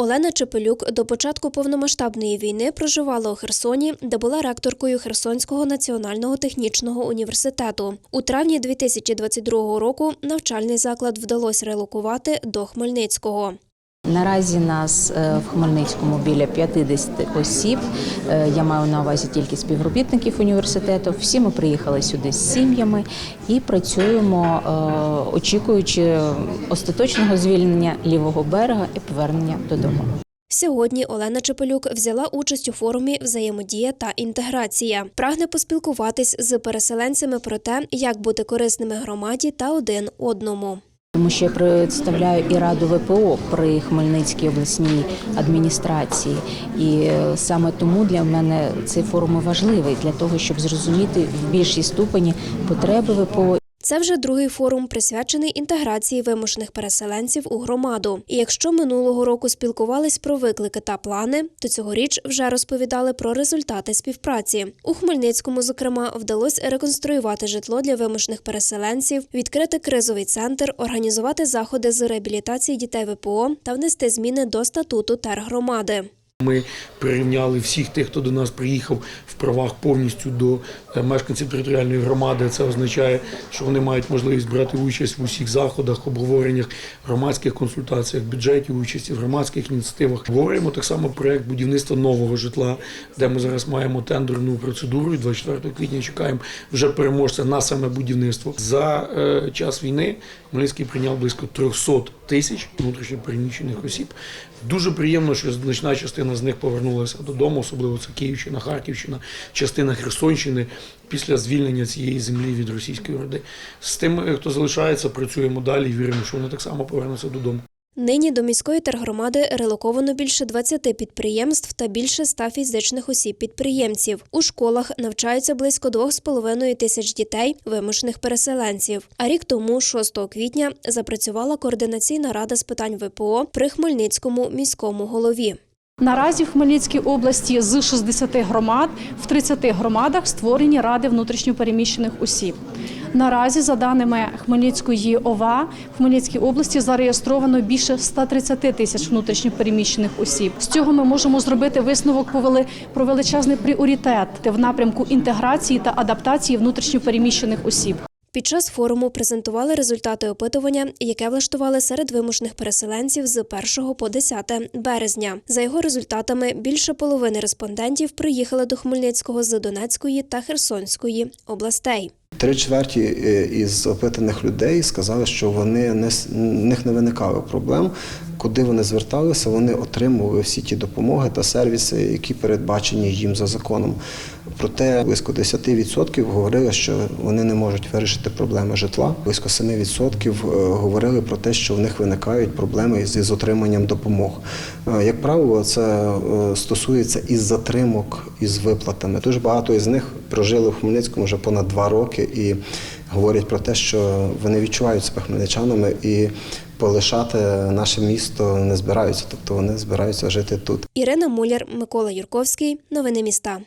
Олена Чепелюк до початку повномасштабної війни проживала у Херсоні, де була ректоркою Херсонського національного технічного університету. У травні 2022 року навчальний заклад вдалося релокувати до Хмельницького. Наразі нас е, в Хмельницькому біля 50 осіб. Е, Я маю на увазі тільки співробітників університету. Всі ми приїхали сюди з сім'ями і працюємо, е, очікуючи остаточного звільнення лівого берега і повернення додому. Сьогодні Олена Чепелюк взяла участь у форумі Взаємодія та інтеграція. Прагне поспілкуватись з переселенцями про те, як бути корисними громаді та один одному. Тому що я представляю і раду ВПО при Хмельницькій обласній адміністрації, і е, саме тому для мене цей форум важливий для того, щоб зрозуміти в більшій ступені потреби ВПО Це вже другий форум, присвячений інтеграції вимушених переселенців у громаду. І якщо минулого року спілкувались про виклики та плани, то цьогоріч вже розповідали про результати співпраці. У Хмельницькому, зокрема, вдалося реконструювати житло для вимушених переселенців, відкрити кризовий центр, організувати заходи з реабілітації дітей ВПО та внести зміни до статуту тергромади. Ми прирівняли всіх тих, хто до нас приїхав в правах повністю до е, мешканців територіальної громади. Це означає, що вони мають можливість брати участь в усіх заходах, обговореннях, громадських консультаціях, бюджеті, участі в громадських ініціативах. Говоримо так само проект будівництва нового житла, де ми зараз маємо тендерну процедуру. І 24 квітня чекаємо вже переможця на саме будівництво. За е, час війни Хмельницький прийняв близько 300 тисяч внутрішньо переміщених осіб. Дуже приємно, що значна частина з них повернулася додому, особливо це Київщина, Харківщина, частина Херсонщини після звільнення цієї землі від російської орди. З тим, е, хто залишається, працюємо далі віримо, що вони так само повернуться додому. Нині до міської тергромади релоковано більше 20 підприємств та більше 100 фізичних осіб-підприємців. У школах навчаються близько 2,5 тисяч дітей, вимушених переселенців. А рік тому, 6 квітня, запрацювала координаційна рада з питань ВПО при Хмельницькому міському голові. Наразі в Хмельницькій області з 60 громад в 30 громадах створені ради внутрішньопереміщених осіб. Наразі, за даними Хмельницької ОВА, в Хмельницькій області зареєстровано більше 130 тисяч внутрішньопереміщених осіб. З цього ми можемо зробити висновок про величезний пріоритет в напрямку інтеграції та адаптації внутрішньопереміщених осіб. Під час форуму презентували результати опитування, яке влаштували серед вимушених переселенців з 1 по 10 березня. За його результатами, більше половини респондентів приїхали до Хмельницького з Донецької та Херсонської областей. Три чверті е, із опитаних людей сказали, що вони не в них не виникало проблем. Куди вони зверталися, вони отримували всі ті допомоги та сервіси, які передбачені їм за законом. Проте близько 10% говорили, що вони не можуть вирішити проблеми житла. Близько 7% говорили про те, що в них виникають проблеми із отриманням допомог. Е, Як правило, це е, стосується із затримок із виплатами. Дуже багато із них прожили в Хмельницькому вже понад два роки і говорять про те, що вони відчувають себе хмельничанами і полишати наше місто не збираються, тобто вони збираються жити тут. Ірина Муляр, Микола Юрковський. Новини міста.